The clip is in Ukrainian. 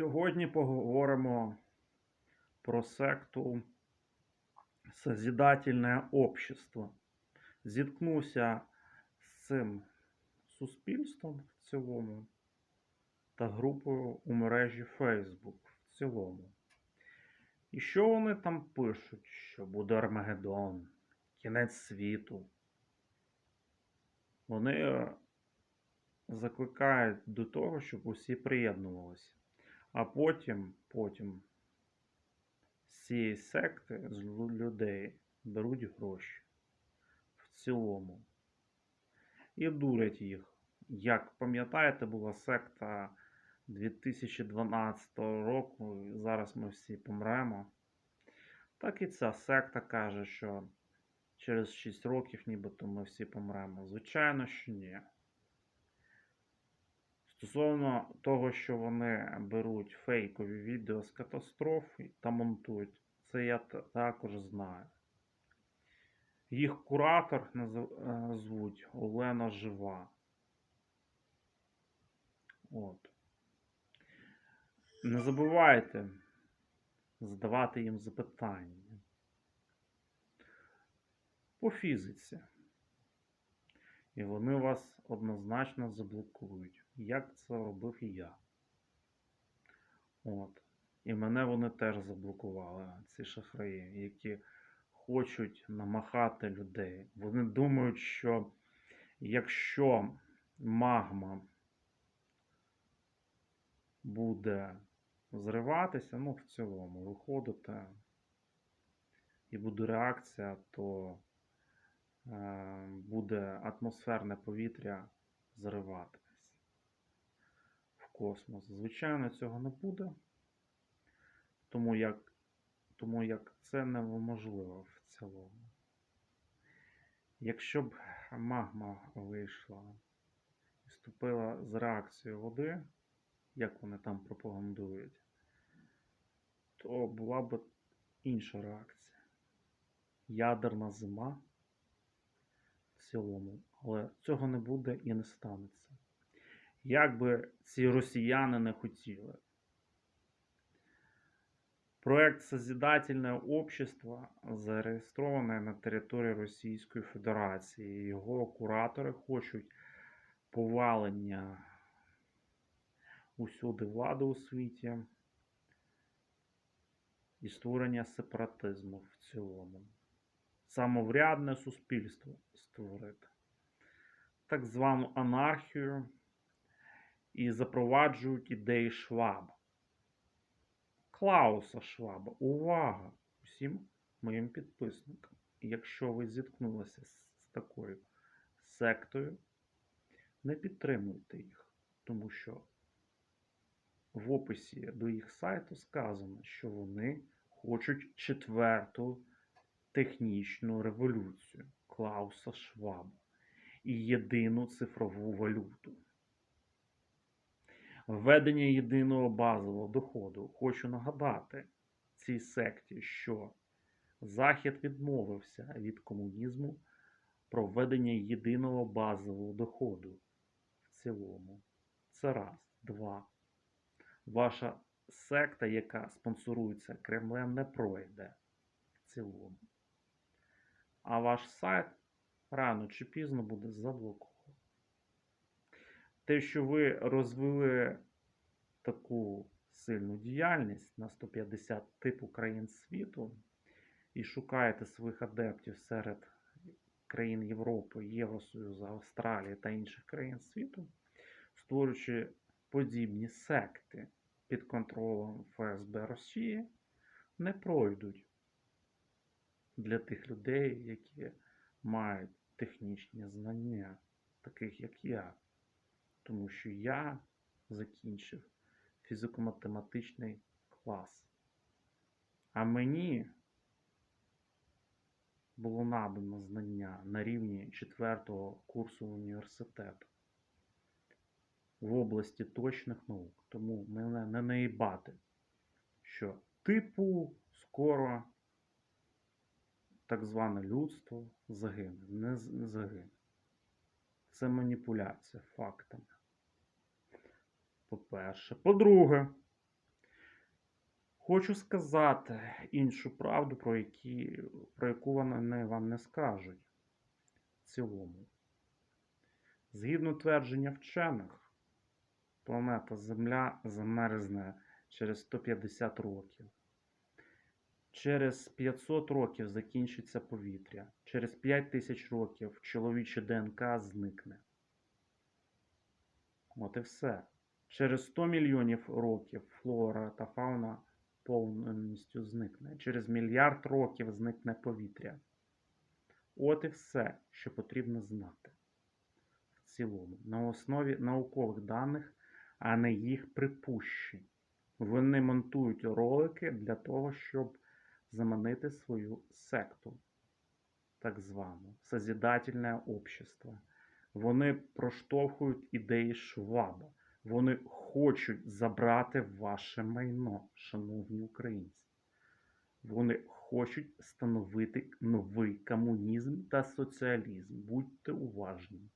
Сьогодні поговоримо про секту Созидательне общество. Зіткнувся з цим суспільством в цілому та групою у мережі Facebook в цілому. І що вони там пишуть? Що буде Армагеддон, кінець світу. Вони е, закликають до того, щоб усі приєднувалися. А потім, потім з цієї секти з людей беруть гроші в цілому і дурять їх. Як пам'ятаєте, була секта 2012 року, і зараз ми всі помремо. Так і ця секта каже, що через 6 років нібито ми всі помремо. Звичайно, що ні. Стосовно того, що вони беруть фейкові відео з катастроф та монтують, це я також знаю. Їх куратор е, звуть Олена Жива. От. Не забувайте задавати їм запитання. По фізиці. І вони вас однозначно заблокують. Як це робив і я. От. І мене вони теж заблокували, ці шахраї, які хочуть намахати людей. Вони думають, що якщо магма буде зриватися, ну, в цілому, виходити, і буде реакція, то е, буде атмосферне повітря зриватись в космос. Звичайно, цього не буде, тому як, тому як це неможливо в цілому. Якщо б магма вийшла і вступила з реакцією води, як вони там пропагандують, то була б інша реакція. Ядерна зима в цілому, але цього не буде і не станеться. Як би ці росіяни не хотіли. Проект Созидательне общество зареєстрований на території Російської Федерації. Його куратори хочуть повалення усюди влади у світі і створення сепаратизму в цілому. Самоврядне суспільство створити. Так звану анархію і запроваджують ідеї Шваба. Клауса Шваба. Увага усім моїм підписникам. Якщо ви зіткнулися з такою сектою, не підтримуйте їх, тому що в описі до їх сайту сказано, що вони хочуть четверту технічну революцію Клауса Шваба і єдину цифрову валюту. Введення єдиного базового доходу. Хочу нагадати цій секті, що Захід відмовився від комунізму про введення єдиного базового доходу в цілому. Це раз. Два. Ваша секта, яка спонсорується Кремлем, не пройде в цілому. А ваш сайт рано чи пізно буде заблокований. Те, що ви розвили таку сильну діяльність на 150 типу країн світу і шукаєте своїх адептів серед країн Європи, Євросоюзу, Австралії та інших країн світу, створюючи подібні секти під контролем ФСБ Росії, не пройдуть для тих людей, які мають технічні знання, таких як я. Тому що я закінчив фізико-математичний клас. А мені було надано знання на рівні 4 курсу університету в області точних наук. Тому мене не наїбати, що типу скоро так зване людство загине. Не, не загине. Це маніпуляція фактами. По-перше. По-друге, Хочу сказати іншу правду, про, які, про яку вони вам не скажуть в цілому. Згідно твердження вчених, планета Земля замерзне через 150 років. Через 500 років закінчиться повітря. Через 5000 років чоловіче ДНК зникне. От і все. Через 100 мільйонів років флора та фауна повністю зникне. Через мільярд років зникне повітря. От і все, що потрібно знати. В цілому, на основі наукових даних, а не їх припущень. Вони монтують ролики для того, щоб заманити свою секту, так звану, Созидательне общество. Вони проштовхують ідеї Шваба. Вони хочуть забрати ваше майно, шановні українці. Вони хочуть становити новий комунізм та соціалізм. Будьте уважні.